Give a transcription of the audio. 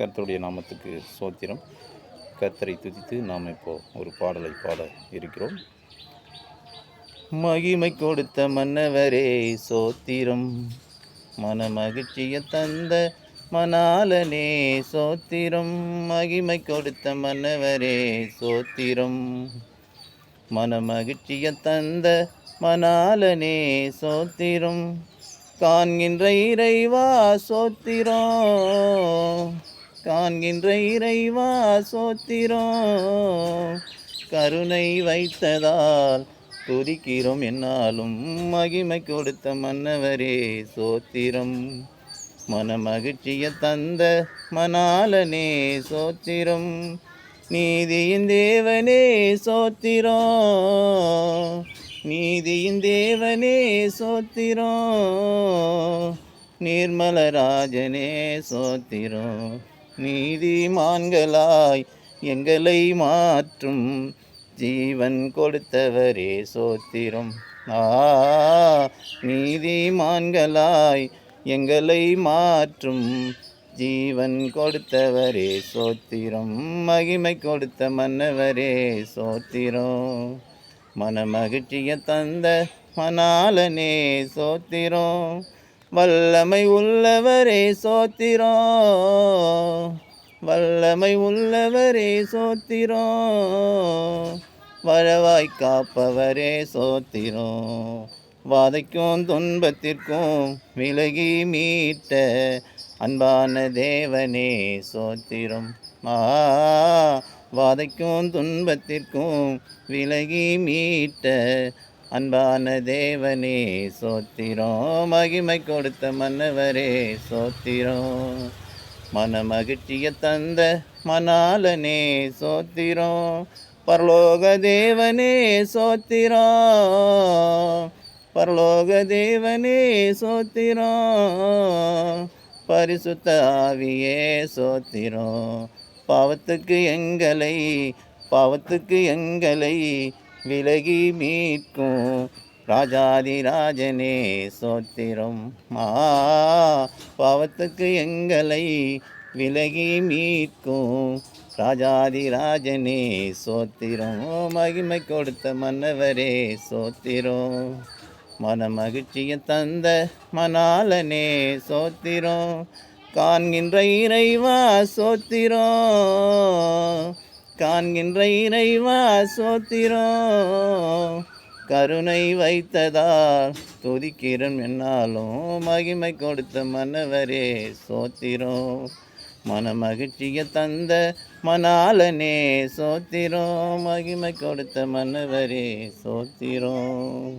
கர்த்தருடைய நாமத்துக்கு சோத்திரம். கர்த்தரை துதித்து நாம் இப்போது ஒரு பாடலை பாட இருக்கிறோம். மகிமை கொடுத்த மன்னவரே சோத்திரம். மன மகிழ்ச்சியை தந்த மணாலனே சோத்திரம். மகிமை கொடுத்த மன்னவரே சோத்திரம். மன மகிழ்ச்சியை தந்த மணாலனே சோத்திரம். காண்கின்ற இறைவா சோத்திரம். காண்கின்ற இறைவா சோத்திரம் கருணை வைத்ததால் துதிக்கிறோம் என்னாலும் மகிமை கொடுத்த மன்னவரே சோத்திரம். மன மகிழ்ச்சியை தந்த மணாலனே சோத்திரம். நீதியின் தேவனே சோத்திரம் நீதியின் தேவனே சோத்திரம் நிர்மலராஜனே சோத்திரம் நீதிமான்களாய் எங்களை மாற்றும். ஜீவன் கொடுத்தவரே சோத்திரம். ஆ நீதிமான்களாய் எங்களை மாற்றும். ஜீவன் கொடுத்தவரே சோத்திரம். மகிமை கொடுத்த மன்னவரே சோத்திரம். மன மகிழ்ச்சியை தந்த மணாலனே சோத்திரம். வல்லமை உள்ளவரே சோத்திரோ. வல்லமை உள்ளவரே சோத்திரோ. வரவாய் காப்பவரே சோத்திரம் வாதைக்கும் துன்பத்திற்கும் விலகி மீட்ட அன்பான தேவனே சோத்திரம் ஆ வாதைக்கும் துன்பத்திற்கும் விலகி மீட்ட அன்பான தேவனே சோத்திரம் மகிமை கொடுத்த மன்னவரே சோத்திரம் மனமகிழ்ச்சியை தந்த மணாலனே சோத்திரம் பரலோக தேவனே சோத்திரம் பரலோக தேவனே சோத்திரம் பரிசுத்த ஆவியே சோத்திரம் பாவத்துக்கு எங்களை பாவத்துக்கு எங்களை விலகி மீட்கும் ராஜாதி ராஜனே சோத்திரம் மா. பாவத்துக்கு எங்களை விலகி மீட்கும் ராஜாதி ராஜனே சோத்திரம். மகிமை கொடுத்த மன்னவரே சோத்திரம். மன மகிழ்ச்சியை தந்த மணாலனே சோத்திரம். காண்கின்ற இறைவா சோத்திரம். காண்கின்ற இறைவா சோத்திரம் கருணை வைத்ததால் துதிக்கிறன் என்னாலும் மகிமை கொடுத்த மன்னவரே சோத்திரம் மன மகிழ்ச்சியை தந்த மணாலனே சோத்திரம் மகிமை கொடுத்த மன்னவரே சோத்திரம்